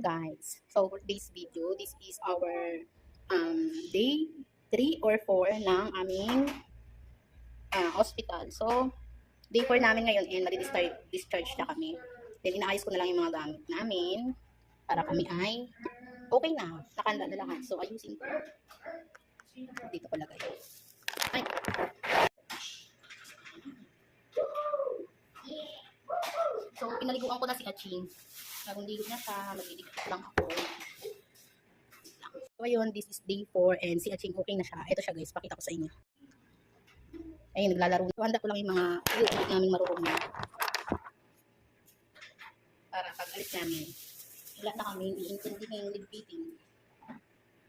guys, so for this video, this is our um, day 3 or 4 ng aming ah, hospital. So, day 4 namin ngayon and madi-discharge discharge na kami. Then, inaayos ko na lang yung mga gamit namin para kami ay okay na. Nakanda na lahat. So, ayusin ko. Dito ko lagay. Ay. So, pinaliguan ko na si Aching. Bagong ligo na siya, magliligod lang ako. So, ayun, this is day 4 and si Aching okay na siya. Ito siya guys, pakita ko sa inyo. Ayun, naglalaro. So, handa ko lang yung mga equipment namin marurunong. Para pag alis namin, wala na kami iintindi ng ligpitin.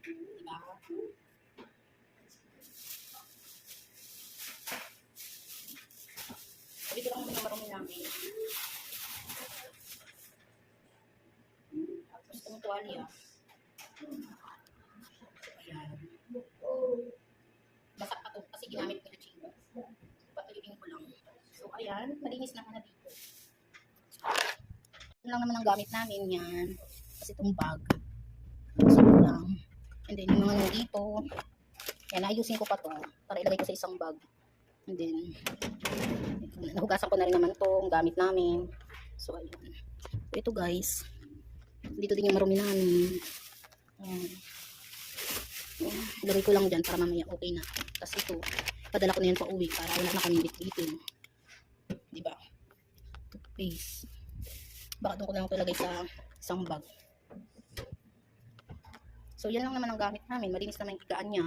Diba? So, dito lang kami na marunong namin. Itong tuwalya. Ayan. Pa to kasi ginamit ko na chinga. Patulipin ko lang. So ayan, malinis na ka na dito. Ito lang naman ang gamit namin yan. Kasi itong bag. So lang. And then yung mga nandito. Yan, ayusin ko pa to para ilagay ko sa isang bag. And then, nahugasan ko na rin naman to, gamit namin. So, ayun. So, ito guys. Dito din yung marumi namin. Ayan. Ayan. Ilagay ko lang dyan para mamaya okay na. Tapos ito, padala ko na yan pa uwi para wala na kami bitbitin. Diba? Toothpaste. Baka doon ko lang ito ilagay sa isang bag. So, yan lang naman ang gamit namin. Malinis naman yung higaan niya.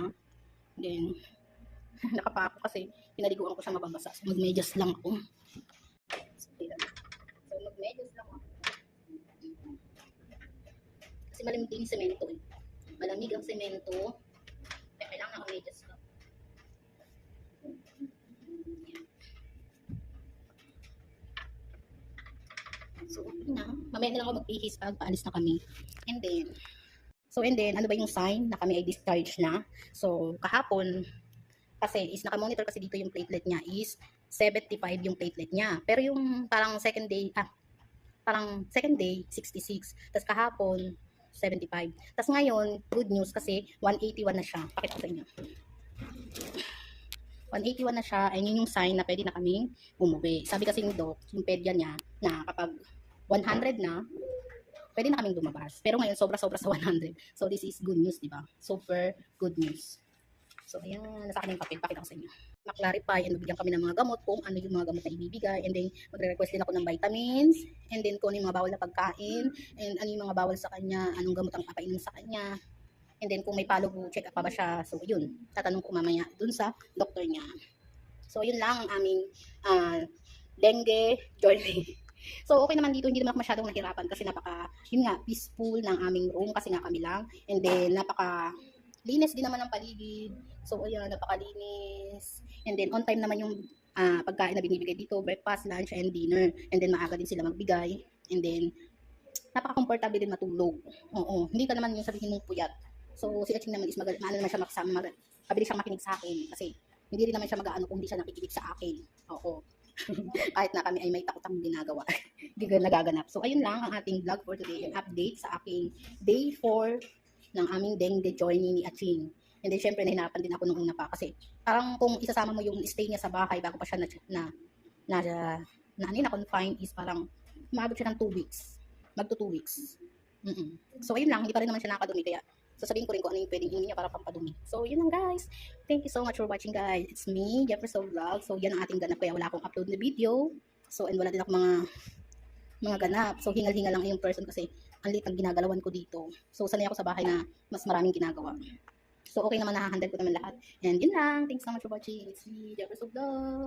Then, nakapa ako kasi pinaliguan ko siya mababasa. So, magmedyas lang ako. So, ayan. So, magmedyas lang ako. Kasi malamig din yung semento eh. Malamig ang semento. Kaya kailangan naka-medyas ka. Ayan. So, okay na. Mamaya na lang ako mag-ihis pag paalis na kami. And then, so and then, ano ba yung sign na kami ay discharge na? So, kahapon, kasi is nakamonitor kasi dito yung platelet niya is 75 yung platelet niya. Pero yung parang second day, ah, parang second day, 66. Tapos kahapon, 75. Tapos ngayon, good news kasi 181 na siya. Pakita inyo. 181 na siya, ay yun yung sign na pwede na kaming umuwi. Sabi kasi ni Doc, yung pedya niya, na kapag 100 na, pwede na kaming lumabas. Pero ngayon, sobra-sobra sa 100. So, this is good news, di ba? Super good news. So, ayan, nasa akin yung papel. Pakita ko sa inyo. Ma-clarify and bigyan kami ng mga gamot kung ano yung mga gamot na ibibigay. And then, magre-request din ako ng vitamins. And then, kung ano yung mga bawal na pagkain. And ano yung mga bawal sa kanya. Anong gamot ang papainom sa kanya. And then, kung may follow check up pa ba siya. So, yun. Tatanong ko mamaya dun sa doktor niya. So, yun lang ang aming ah, dengue journey. So, okay naman dito, hindi naman ako masyadong nahirapan kasi napaka, yun nga, peaceful ng aming room kasi nga kami lang. And then, napaka, linis din naman ng paligid. So, ayan, napakalinis. And then, on time naman yung ah, pagkain na binibigay dito, breakfast, lunch, and dinner. And then, maaga din sila magbigay. And then, napaka-comfortable din matulog. Oo, hindi ka naman yung sabihin mong puyat. So, si Aching naman is mag, maano naman siya makasama, mag, mabilis siyang makinig sa akin. Kasi, hindi rin naman siya mag-ano kung hindi siya nakikinig sa akin. Oo. Kahit na kami ay may takot-takot ginagawa. Hindi nagaganap. So, ayun lang ang ating vlog for today. An update sa aking day 4 ng aming dengue journey ni Aching. And then, syempre, nahinapan din ako nung una pa. Kasi, parang kung isasama mo yung stay niya sa bahay bago pa siya na, na, na, na, na, na confine is parang, umabot siya ng 2 weeks. Magto 2 weeks. Mm-mm. So, ayun lang. Hindi pa rin naman siya nakadumi. Kaya, sasabihin ko rin kung ano yung pwedeng inumin niya para pampadumi. So, yun lang guys. Thank you so much for watching guys. It's me, Jefferson Vlog. So, yan ang ating ganap. Kaya wala akong upload na video. So, and wala din ako mga mga ganap. So, hingal-hingal lang yung person kasi liit ang ginagalawan ko dito. So, sanay ako sa bahay na mas maraming ginagawa. So, okay naman, nakahandle ko naman lahat. And yun lang. Thanks so much for watching. It's me, Jefferson Vlog.